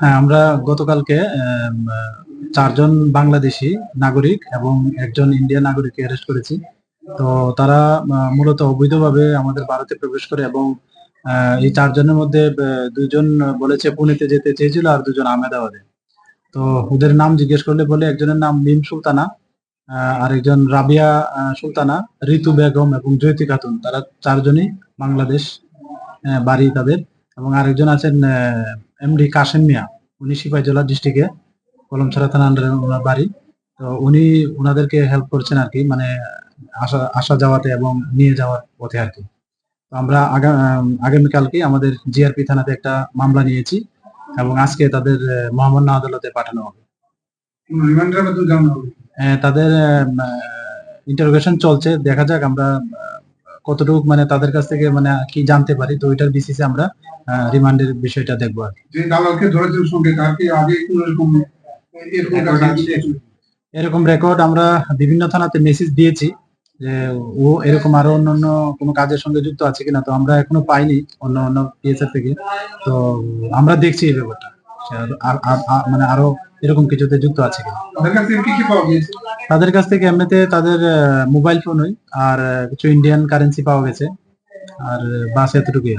হ্যাঁ আমরা গতকালকে চারজন বাংলাদেশি নাগরিক এবং একজন ইন্ডিয়ান নাগরিককে অ্যারেস্ট করেছি। তো তারা মূলত অবৈধভাবে আমাদের ভারতে প্রবেশ করে এবং এই চারজনের মধ্যে দুজন বলেছে পুনেতে যেতে চেয়েছিল আর দুজন আহমেদাবাদে। তো ওদের নাম জিজ্ঞেস করলে বলে একজনের নাম মিম সুলতানা আর একজন রাবিয়া সুলতানা, ঋতু বেগম এবং জয়তি খাতুন। তারা চারজনই বাংলাদেশ বাড়ি তাদের এবং আরেকজন আছেন এমডি কাশেম মিয়া উনি সিপাহীজলা ডিস্ট্রিক্টে কলমছড়া থানা আন্ডারে ওনার বাড়ি। তো উনি ওনাদেরকে হেল্প করছেন আর কি মানে আসা আসা যাওয়াতে এবং নিয়ে যাওয়ার পথে আর কি তো আমরা আগা- আম, আগামীকালকে আমাদের জিআরপি থানাতে একটা মামলা নিয়েছি এবং আজকে তাদের মহামান্য আদালতে পাঠানো হবে। আহ, তাদের ইন্টারোগেশন চলছে। দেখা যাক আমরা কতটুকু মানে তাদের কাছ থেকে মানে কি জানতে পারি? তো ওইটার বেসিসে আমরা রিমান্ডের বিষয়টা দেখব আর কি। যে দালালকে ধরেছেন সঙ্গে তার কি আগে কোনো এরকম রেকর্ড আমরা বিভিন্ন থানাতে মেসেজ দিয়েছি যে ও এরকম আরও অন্যান্য কোনো কাজের সঙ্গে যুক্ত আছে কিনা তো আমরা এখনও পাইনি অন্য অন্য পিএসএফ থেকে। তো আমরা দেখছি এই ব্যাপারটা। মানে আরও এরকম কিছুতে যুক্ত আছে কিনা? তাদের কাছ থেকে কি কি পাওয়া গিয়েছে? তাদের কাছ থেকে এমনিতে তাদের মোবাইল ফোন ফোনই আর কিছু ইন্ডিয়ান কারেন্সি পাওয়া গেছে। আর বাস এতটুকুই